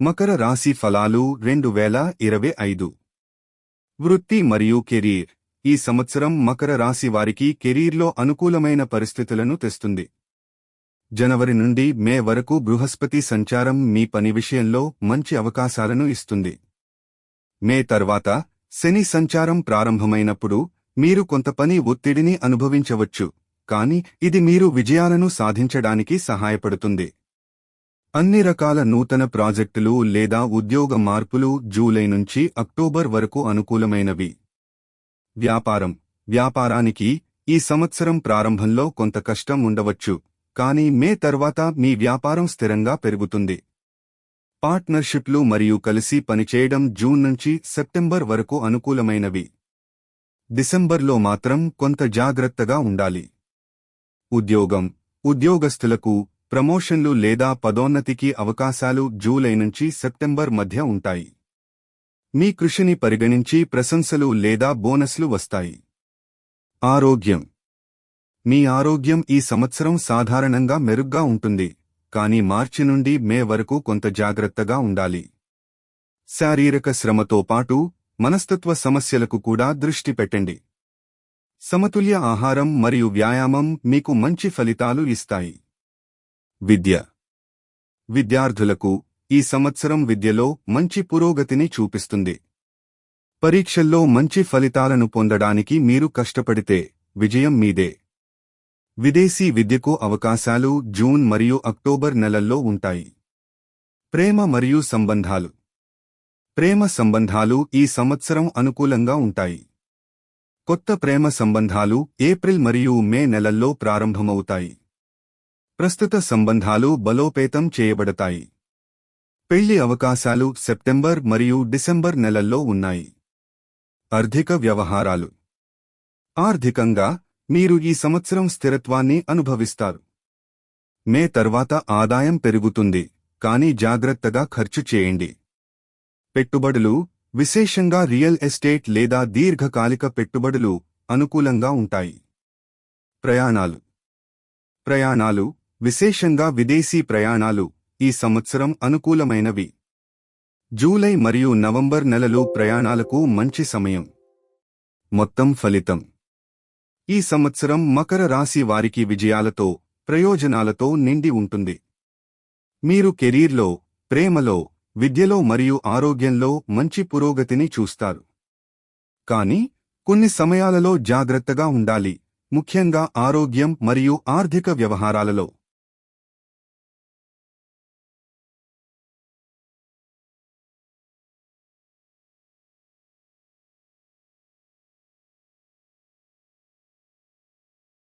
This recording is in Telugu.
మకర రాశి ఫలాలు రెండు వేల ఇరవై ఐదు. వృత్తి మరియు కెరీర్. ఈ సంవత్సరం మకర రాశి వారికి కెరీర్లో అనుకూలమైన పరిస్థితులను తెస్తుంది. జనవరి నుండి మే వరకు బృహస్పతి సంచారం మీ పని విషయంలో మంచి అవకాశాలను ఇస్తుంది. మే తర్వాత శని సంచారం ప్రారంభమైనప్పుడు మీరు కొంత పని ఒత్తిడిని అనుభవించవచ్చు కాని ఇది మీరు విజయాలను సాధించడానికి సహాయపడుతుంది. అన్ని రకాల నూతన ప్రాజెక్టులు లేదా ఉద్యోగ మార్పులు జూలై నుంచి అక్టోబర్ వరకు అనుకూలమైనవి. వ్యాపారం. వ్యాపారానికి ఈ సంవత్సరం ప్రారంభంలో కొంత కష్టం ఉండవచ్చు కానీ మే తర్వాత మీ వ్యాపారం స్థిరంగా పెరుగుతుంది. పార్ట్నర్షిప్లు మరియు కలిసి పనిచేయడం జూన్ నుంచి సెప్టెంబర్ వరకు అనుకూలమైనవి. డిసెంబర్లో మాత్రం కొంత జాగ్రత్తగా ఉండాలి. ఉద్యోగం. ఉద్యోగస్తులకు ప్రమోషన్లు లేదా పదోన్నతికి అవకాశాలు జూలై నుంచి సెప్టెంబర్ మధ్య ఉంటాయి. మీ కృషిని పరిగణించి ప్రశంసలు లేదా బోనస్లు వస్తాయి. ఆరోగ్యం. మీ ఆరోగ్యం ఈ సంవత్సరం సాధారణంగా మెరుగ్గా ఉంటుంది కానీ మార్చి నుండి మే వరకు కొంత జాగ్రత్తగా ఉండాలి. శారీరక శ్రమతో పాటు మనస్తత్వ సమస్యలకు కూడా దృష్టి పెట్టండి. సమతుల్య ఆహారం మరియు వ్యాయామం మీకు మంచి ఫలితాలు ఇస్తాయి. విద్య. విద్యార్థులకు ఈ సంవత్సరం విద్యలో మంచి పురోగతిని చూపిస్తుంది. పరీక్షల్లో మంచి ఫలితాలను పొందడానికి మీరు కష్టపడితే విజయం మీదే. విదేశీ విద్యకు అవకాశాలు జూన్ మరియు అక్టోబర్ నెలల్లో ఉంటాయి. ప్రేమ మరియు సంబంధాలు. ప్రేమ సంబంధాలు ఈ సంవత్సరం అనుకూలంగా ఉంటాయి. కొత్త ప్రేమ సంబంధాలు ఏప్రిల్ మరియు మే నెలల్లో ప్రారంభమవుతాయి. ప్రస్తుత సంబంధాలు బలోపేతం చేయబడతాయి. పెళ్ళి అవకాశాలు సెప్టెంబర్ మరియు డిసెంబర్ నెలల్లో ఉన్నాయి. ఆర్థిక వ్యవహారాలు. ఆర్థికంగా మీరు ఈ సంవత్సరం స్థిరత్వాన్ని అనుభవిస్తారు. మే తర్వాత ఆదాయం పెరుగుతుంది కానీ జాగ్రత్తగా ఖర్చు చేయండి. పెట్టుబడులు విశేషంగా రియల్ ఎస్టేట్ లేదా దీర్ఘకాలిక పెట్టుబడులు అనుకూలంగా ఉంటాయి. ప్రయాణాలు. ప్రయాణాలు విశేషంగా విదేశీ ప్రయాణాలు ఈ సంవత్సరం అనుకూలమైనవి. జూలై మరియు నవంబర్ నెలలు ప్రయాణాలకు మంచి సమయం. మొత్తం ఫలితం. ఈ సంవత్సరం మకర రాశి వారికి విజయాలతో ప్రయోజనాలతో నిండి ఉంటుంది. మీరు కెరీర్లో ప్రేమలో విద్యలో మరియు ఆరోగ్యంలో మంచి పురోగతిని చూస్తారు. కానీ కొన్ని సమయాలలో జాగ్రత్తగా ఉండాలి. ముఖ్యంగా ఆరోగ్యం మరియు ఆర్థిక వ్యవహారాలలో.